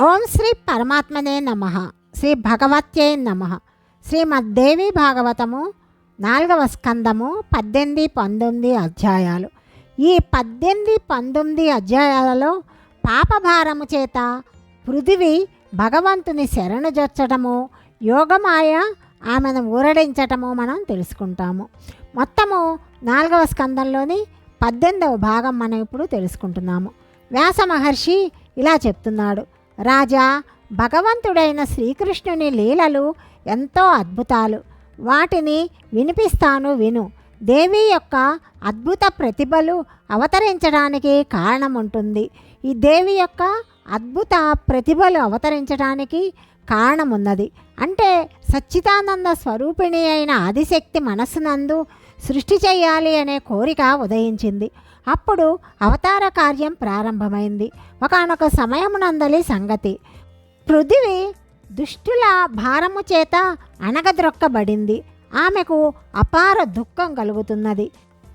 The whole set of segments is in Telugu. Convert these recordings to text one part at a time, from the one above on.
ఓం శ్రీ పరమాత్మనే నమ. శ్రీ భగవత్యే నమ. శ్రీమద్దేవి భాగవతము నాలుగవ స్కందము పద్దెనిమిది పంతొమ్మిది అధ్యాయాలు. ఈ పద్దెనిమిది పంతొమ్మిది అధ్యాయాలలో పాపభారము చేత పృథివి భగవంతుని శరణుజొచ్చటము యోగమాయ ఆమెను ఊరడించటము మనం తెలుసుకుంటాము. మొత్తము నాలుగవ స్కందంలోని పద్దెనిమిదవ భాగం మనం ఇప్పుడు తెలుసుకుంటున్నాము. వ్యాస మహర్షి ఇలా చెప్తున్నాడు. రాజా భగవంతుడైన శ్రీకృష్ణుని లీలలు ఎంతో అద్భుతాలు. వాటిని వినిపిస్తాను విను. దేవి యొక్క అద్భుత ప్రతిభలు అవతరించడానికి కారణం ఉంటుంది ఈ దేవి యొక్క అద్భుత ప్రతిభలు అవతరించడానికి కారణమున్నది. అంటే సచ్చిదానంద స్వరూపిణి అయిన ఆదిశక్తి మనసునందు సృష్టి చేయాలి అనే కోరిక ఉదయించింది. అప్పుడు అవతార కార్యం ప్రారంభమైంది. ఒకనొక సమయమునందలి సంగతి. పృథివి దుష్టుల భారము చేత అణగద్రొక్కబడింది. ఆమెకు అపార దుఃఖం కలుగుతున్నది.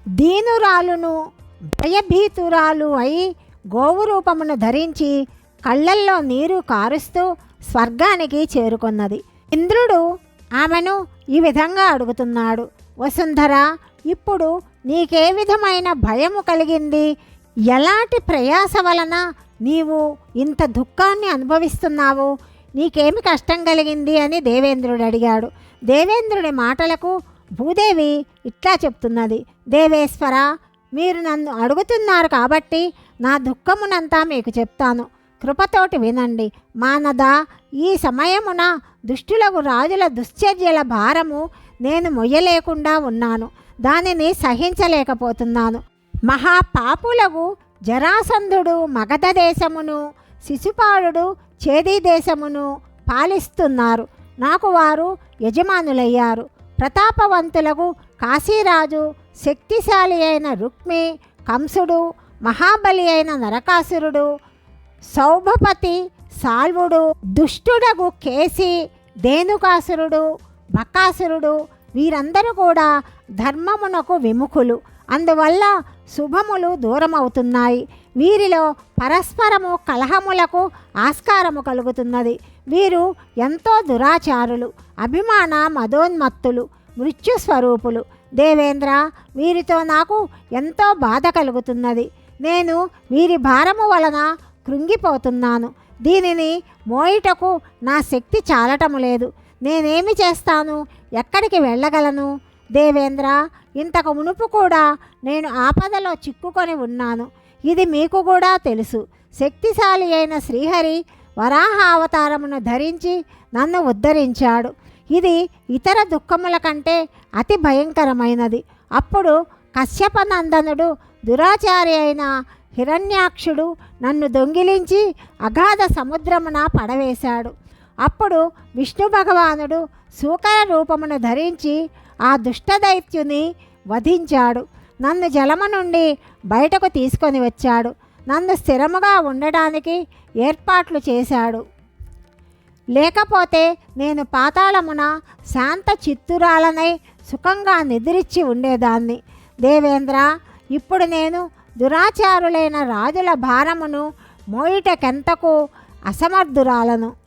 దీనురాలును భయభీతురాలు అయి గోవు రూపమును ధరించి కళ్ళల్లో నీరు కారుస్తూ స్వర్గానికి చేరుకున్నది. ఇంద్రుడు ఆమెను ఈ విధంగా అడుగుతున్నాడు. వసుంధర ఇప్పుడు నీకే విధమైన భయము కలిగింది. ఎలాంటి ప్రయాస వలన నీవు ఇంత దుఃఖాన్ని అనుభవిస్తున్నావు? నీకేమి కష్టం కలిగింది అని దేవేంద్రుడు అడిగాడు. దేవేంద్రుడి మాటలకు భూదేవి ఇట్లా చెప్తున్నది. దేవేశ్వర మీరు నన్ను అడుగుతున్నారు కాబట్టి నా దుఃఖమునంతా మీకు చెప్తాను. కృపతోటి వినండి. మానద ఈ సమయమున దుష్టులకు రాజుల దుశ్చర్యల భారము నేను మొయ్యలేకుండా ఉన్నాను. దానిని సహించలేకపోతున్నాను. మహాపాపులకు జరాసంధుడు మగధ దేశమును శిశుపాలుడు చేదీ దేశమును పాలిస్తున్నారు. నాకు వారు యజమానులయ్యారు. ప్రతాపవంతులకు కాశీరాజు శక్తిశాలి అయిన రుక్మి కంసుడు మహాబలి అయిన నరకాసురుడు సౌభపతి సాల్వుడు దుష్టుడగు కేసి దేనుకాసురుడు బకాసురుడు వీరందరూ కూడా ధర్మమునకు విముఖులు. అందువల్ల శుభములు దూరమవుతున్నాయి. వీరిలో పరస్పరము కలహములకు ఆస్కారము కలుగుతున్నది. వీరు ఎంతో దురాచారులు అభిమాన మదోన్మత్తులు మృత్యుస్వరూపులు దేవేంద్ర వీరితో నాకు ఎంతో బాధ కలుగుతున్నది. నేను వీరి భారము వలన కృంగిపోతున్నాను. దీనిని మోయిటకు నా శక్తి చాలటము లేదు. నేనేమి చేస్తాను? ఎక్కడికి వెళ్ళగలను? దేవేంద్ర ఇంతకు మునుపు కూడా నేను ఆపదలో చిక్కుకొని ఉన్నాను. ఇది మీకు కూడా తెలుసు. శక్తిశాలి అయిన శ్రీహరి వరాహ అవతారమును ధరించి నన్ను ఉద్ధరించాడు. ఇది ఇతర దుఃఖముల కంటే అతి భయంకరమైనది. అప్పుడు కశ్యపనందనుడు దురాచారి అయిన హిరణ్యాక్షుడు నన్ను దొంగిలించి అగాధ సముద్రమున పడవేశాడు. అప్పుడు విష్ణు భగవానుడు సూకర రూపమును ధరించి ఆ దుష్టదైత్యుని వధించాడు. నన్ను జలము నుండి బయటకు తీసుకొని వచ్చాడు. నన్ను స్థిరముగా ఉండడానికి ఏర్పాట్లు చేశాడు. లేకపోతే నేను పాతాళమున శాంత చిత్తురాలనై సుఖంగా నిద్రించి ఉండేదాన్ని. దేవేంద్ర ఇప్పుడు నేను దురాచారులైన రాజుల భారమును మోయిటకెంతకు అసమర్థురాలను?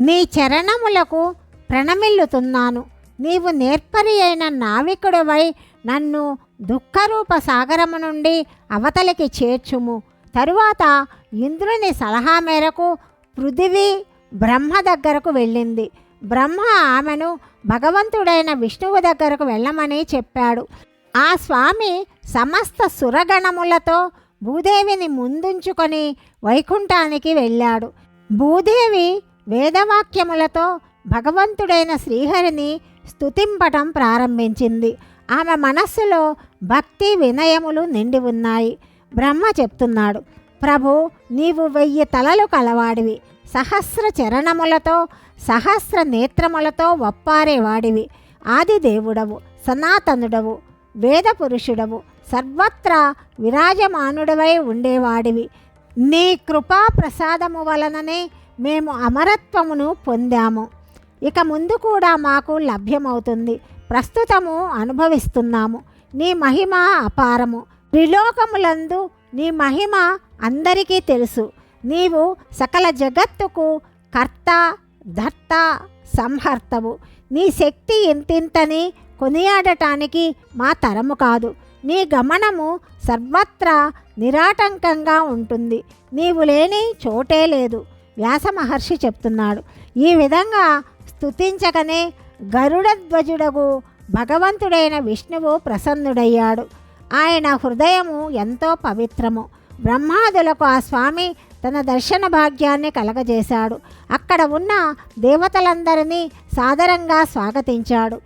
నీ చరణములకు ప్రణమిల్లుతున్నాను. నీవు నేర్పరి అయిన నావికుడివై నన్ను దుఃఖరూప సాగరము నుండి అవతలికి చేర్చుము. తరువాత ఇంద్రుని సలహా మేరకు పృథివీ బ్రహ్మ దగ్గరకు వెళ్ళింది. బ్రహ్మ ఆమెను భగవంతుడైన విష్ణువు దగ్గరకు వెళ్ళమని చెప్పాడు. ఆ స్వామి సమస్త సురగణములతో భూదేవిని ముందుంచుకొని వైకుంఠానికి వెళ్ళాడు. భూదేవి వేదవాక్యములతో భగవంతుడైన శ్రీహరిని స్తుతింపటం ప్రారంభించింది. ఆమె మనస్సులో భక్తి వినయములు నిండి ఉన్నాయి. బ్రహ్మ చెప్తున్నాడు ప్రభు నీవు వెయ్యి తలలు కలవాడివి. సహస్ర చరణములతో సహస్ర నేత్రములతో ఒప్పారేవాడివి. ఆదిదేవుడవు సనాతనుడవు వేద పురుషుడవు సర్వత్రా విరాజమానుడవై ఉండేవాడివి. నీ కృపా ప్రసాదము వలననే మేము అమరత్వమును పొందాము. ఇక ముందు కూడా మాకు లభ్యమవుతుంది. ప్రస్తుతము అనుభవిస్తున్నాము. నీ మహిమ అపారము. త్రిలోకములందు నీ మహిమ అందరికీ తెలుసు. నీవు సకల జగత్తుకు కర్త ధర్త సంహర్తవు. నీ శక్తి ఇంతింతని కొనియాడటానికి మా తరము కాదు. నీ గమనము సర్వత్రా నిరాటంకంగా ఉంటుంది. నీవు లేని చోటే లేదు. వ్యాస మహర్షి చెప్తున్నాడు. ఈ విధంగా స్తుతించకనే గరుడధ్వజుడగు భగవంతుడైన విష్ణువు ప్రసన్నుడయ్యాడు. ఆయన హృదయము ఎంతో పవిత్రము. బ్రహ్మాదులకు ఆ స్వామి తన దర్శన భాగ్యాన్ని కలగజేశాడు. అక్కడ ఉన్న దేవతలందరినీ సాదరంగా స్వాగతించాడు.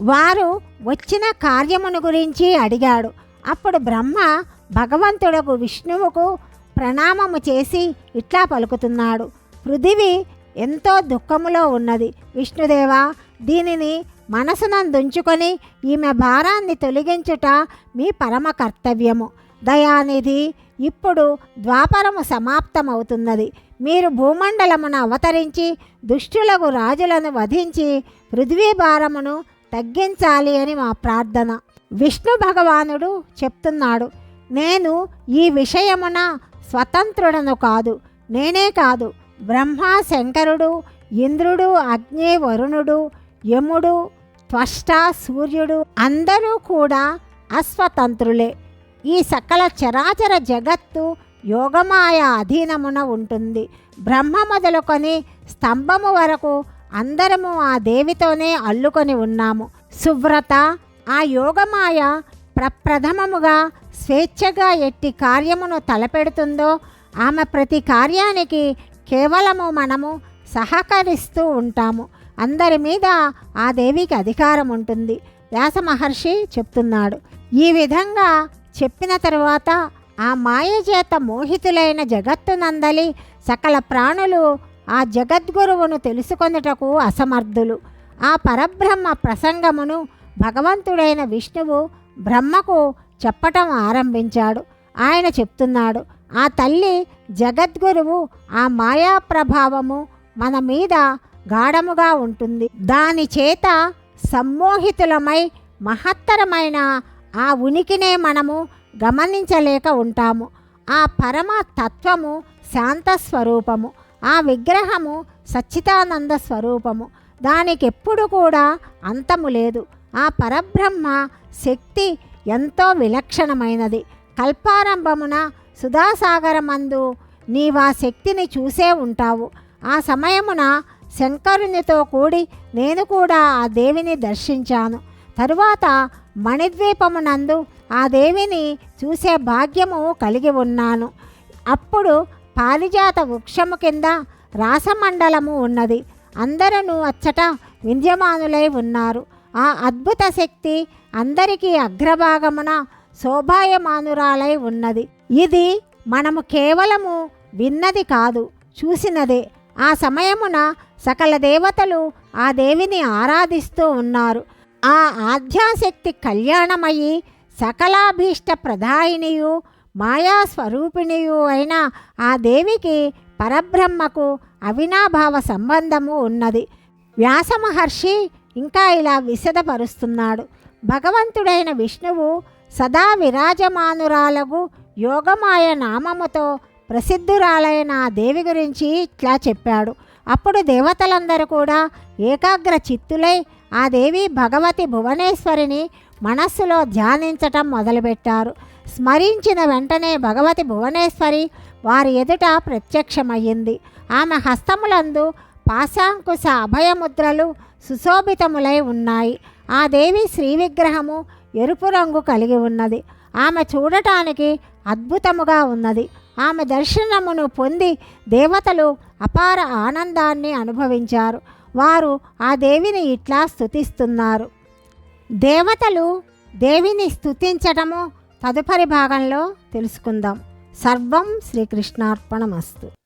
వారు వచ్చిన కార్యమును గురించి అడిగాడు. అప్పుడు బ్రహ్మ భగవంతుడకు విష్ణువుకు ప్రణామము చేసి ఇట్లా పలుకుతున్నాడు. పృథివీ ఎంతో దుఃఖములో ఉన్నది. విష్ణుదేవా దీనిని మనసునందుంచుకొని ఈమె భారాన్ని తొలగించుట మీ పరమ కర్తవ్యము. దయానిధి ఇప్పుడు ద్వాపరము సమాప్తమవుతున్నది. మీరు భూమండలమున అవతరించి దుష్టులకు రాజులను వధించి పృథ్వీ భారమును తగ్గించాలి అని మా ప్రార్థన. విష్ణు భగవానుడు చెప్తున్నాడు. నేను ఈ విషయమున స్వతంత్రుడను కాదు నేనే కాదు. బ్రహ్మ శంకరుడు ఇంద్రుడు అగ్ని వరుణుడు యముడు త్వష్ట సూర్యుడు అందరూ కూడా అస్వతంత్రులే. ఈ సకల చరాచర జగత్తు యోగమాయ అధీనమున ఉంటుంది. బ్రహ్మ మొదలుకొని స్తంభము వరకు అందరము ఆ దేవితోనే అల్లుకొని ఉన్నాము. సువ్రత ఆ యోగమాయ ప్రప్రథమముగా స్వేచ్ఛగా ఎట్టి కార్యమును తలపెడుతుందో ఆమె ప్రతి కార్యానికి కేవలము మనము సహకరిస్తూ ఉంటాము. అందరి మీద ఆ దేవికి అధికారం ఉంటుంది. వ్యాస మహర్షి చెప్తున్నాడు. ఈ విధంగా చెప్పిన తరువాత ఆ మాయ చేత మోహితులైన జగత్తునందలి సకల ప్రాణులు ఆ జగద్గురువును తెలుసుకొనుటకు అసమర్థులు. ఆ పరబ్రహ్మ ప్రసంగమును భగవంతుడైన విష్ణువు బ్రహ్మకు చెప్పటం ఆరంభించాడు. ఆయన చెప్తున్నాడు ఆ తల్లి జగద్గురువు ఆ మాయా ప్రభావము మన మీద గాఢముగా ఉంటుంది. దాని చేత సమ్మోహితులమై మహత్తరమైన ఆ ఉనికినే మనము గమనించలేక ఉంటాము. ఆ పరమ తత్వము శాంత స్వరూపము. ఆ విగ్రహము సచ్చిదానంద స్వరూపము. దానికి ఎప్పుడు కూడా అంతము లేదు. ఆ పరబ్రహ్మ శక్తి ఎంతో విలక్షణమైనది. కల్పారంభమున సుధాసాగరమందు నీవా శక్తిని చూసే ఉంటావు. ఆ సమయమున శంకరునితో కూడి నేను కూడా ఆ దేవిని దర్శించాను. తరువాత మణిద్వీపమునందు ఆ దేవిని చూసే భాగ్యము కలిగి ఉన్నాను. అప్పుడు పారిజాత వృక్షము కింద రాసమండలము ఉన్నది. అందరూ అచ్చట విద్యమానులై ఉన్నారు. ఆ అద్భుత శక్తి అందరికీ అగ్రభాగమున శోభాయమానురాలై ఉన్నది. ఇది మనము కేవలము విన్నది కాదు చూసినదే. ఆ సమయమున సకల దేవతలు ఆ దేవిని ఆరాధిస్తూ ఉన్నారు. ఆ ఆధ్యాశక్తి కళ్యాణమయ్యి సకలాభీష్ట ప్రదాయినియు మాయాస్వరూపిణియు అయిన ఆ దేవికి పరబ్రహ్మకు అవినాభావ సంబంధము ఉన్నది. వ్యాసమహర్షి ఇంకా ఇలా విశదపరుస్తున్నాడు. భగవంతుడైన విష్ణువు సదా విరాజమానురాలగు యోగమాయ నామముతో ప్రసిద్ధురాలైన ఆ దేవి గురించి ఇట్లా చెప్పాడు. అప్పుడు దేవతలందరూ కూడా ఏకాగ్ర చిత్తులై ఆ దేవి భగవతి భువనేశ్వరిని మనస్సులో ధ్యానించటం మొదలుపెట్టారు. స్మరించిన వెంటనే భగవతి భువనేశ్వరి వారి ఎదుట ప్రత్యక్షమయ్యింది. ఆమె హస్తములందు పాశాంకుశ అభయముద్రలు సుశోభితములై ఉన్నాయి. ఆ దేవి శ్రీ విగ్రహము ఎరుపు రంగు కలిగి ఉన్నది. ఆమె చూడటానికి అద్భుతముగా ఉన్నది. ఆమె దర్శనమును పొంది దేవతలు అపార ఆనందాన్ని అనుభవించారు. వారు ఆ దేవిని ఇట్లా స్థుతిస్తున్నారు దేవతలు దేవిని స్థుతించటము తదుపరి భాగంలో తెలుసుకుందాం. సర్వం శ్రీకృష్ణార్పణమస్తు.